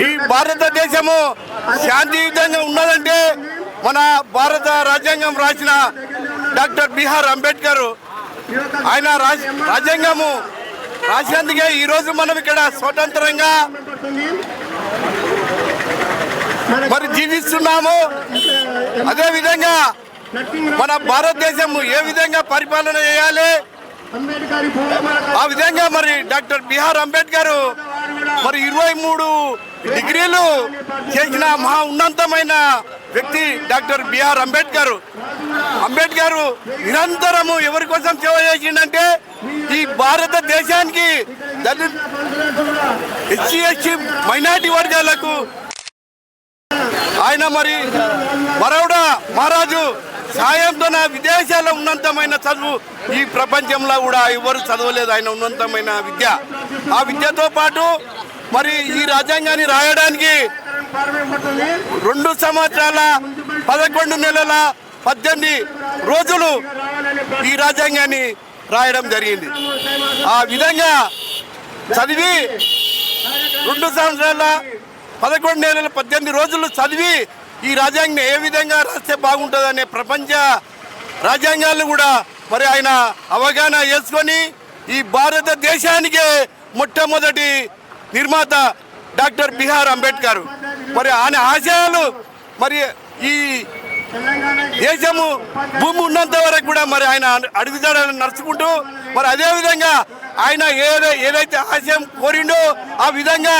ఈ భారతదేశము శాంతియుతంగా ఉన్నదంటే మన భారత రాజ్యాంగం రాసిన డాక్టర్ బిహార్ అంబేద్కర్. ఆయన రాజ్- రాజ్యాంగము రాసినందుకే ఈరోజు మనం ఇక్కడ స్వతంత్రంగా మరి జీవిస్తున్నాము. అదే విధంగా మన భారతదేశం ఏ విధంగా పరిపాలన చేయాలి? ఆ విధంగా మరి డాక్టర్ బిహార్ అంబేద్కర్ మరి ఇరవై మూడు డిగ్రీలు చేసిన మహా ఉన్నతమైన వ్యక్తి డాక్టర్ బిఆర్ అంబేద్కర్. అంబేద్కర్ నిరంతరము ఎవరి కోసం సేవ చేసిందంటే ఈ భారతదేశానికి దళిత ఎస్సీ ఎస్టీ మైనార్టీ వర్గాలకు. ఆయన మరి మరవుడ మహారాజు సాయంతో విదేశాల్లో ఉన్నతమైన చదువు ఈ ప్రపంచంలో కూడా ఎవరు చదవలేదు. ఆయన ఉన్నతమైన విద్య. ఆ విద్యతో పాటు మరి ఈ రాజ్యాంగాన్ని రాయడానికి రెండు సంవత్సరాల పదకొండు నెలల పద్దెనిమిది రోజులు ఈ రాజ్యాంగాన్ని రాయడం జరిగింది. ఆ విధంగా చదివి రెండు సంవత్సరాల పదకొండు నెలల పద్దెనిమిది రోజులు చదివి ఈ రాజ్యాంగం ఏ విధంగా రాస్తే బాగుంటుందనే ప్రపంచ రాజ్యాంగాలను కూడా మరి ఆయన అవగాహన చేసుకొని ఈ భారతదేశానికే మొట్టమొదటి నిర్మాత డాక్టర్ బిఆర్ అంబేద్కర్. మరి ఆయన ఆశయాలు మరి ఈ దేశము భూమి ఉన్నంత వరకు కూడా మరి ఆయన అడుగుదాడని నడుచుకుంటూ మరి అదే విధంగా ఆయన ఏదో ఏదైతే ఆశయం కోరిండో ఆ విధంగా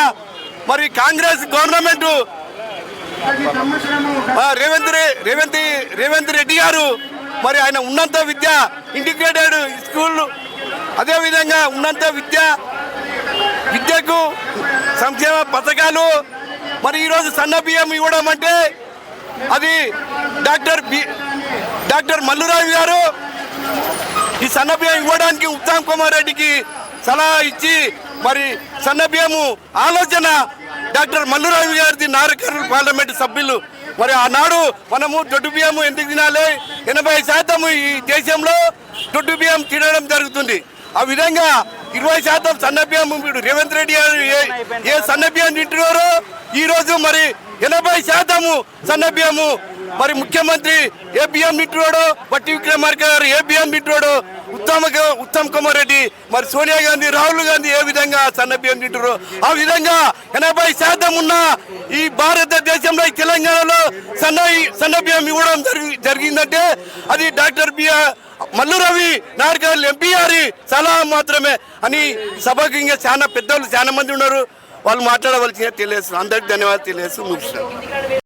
మరి కాంగ్రెస్ గవర్నమెంట్ రేవంత్ రేవంత్ రేవంత్ రెడ్డి గారు మరి ఆయన ఉన్నంత విద్య ఇంటిగ్రేటెడ్ స్కూల్ అదే విధంగా విద్య విద్యకు సంక్షేమ పథకాలు మరి ఈరోజు సన్న బియ్యం ఇవ్వడం అంటే అది డాక్టర్ బి డాక్టర్ మల్లురావు గారు ఈ సన్న బియ్యం ఇవ్వడానికి ఉత్తమ్ కుమార్ రెడ్డికి సలహా ఇచ్చి మరి సన్న బియ్యము ఆలోచన డాక్టర్ మల్లురావు గారిది నారకర్ పార్లమెంట్ సభ్యులు. మరి ఆనాడు మనము దొడ్డు బియ్యము ఎందుకు తినాలి? ఎనభై శాతం ఈ దేశంలో దొడ్డు బియ్యం తినడం జరుగుతుంది. ఆ విధంగా ఇరవై శాతం సన్న బియ్యం ఇప్పుడు రేవంత్ రెడ్డి గారు ఏ- ఏ తింటున్నారో ఈ రోజు మరి ఎనభై శాతము సన్నభ్యము మరి ముఖ్యమంత్రి ఏ బియ్యం తింటున్నాడో బట్టి విక్రమార్క గారు ఏ బియ్యం తింటున్నాడో ఉత్తమ ఉత్తమ్ కుమార్ రెడ్డి మరి సోనియా గాంధీ రాహుల్ గాంధీ ఏ విధంగా సన్నభ్యం తింటారు ఆ విధంగా ఎనభై శాతం ఉన్న ఈ భారతదేశంలో తెలంగాణలో సన్న సన్నభ్యం ఇవ్వడం జరిగి- జరిగిందంటే అది డాక్టర్ బిఆర్ మల్లు రవి నార్కల్ ఎంపీఆర్ సలహా మాత్రమే. అని సభకు ఇంకా చాలా పెద్దవాళ్ళు చాలా మంది ఉన్నారు. వాళ్ళు మాట్లాడవలసిన తెలియదు అందరికి ధన్యవాదాలు తెలియదు ముగిస్తాను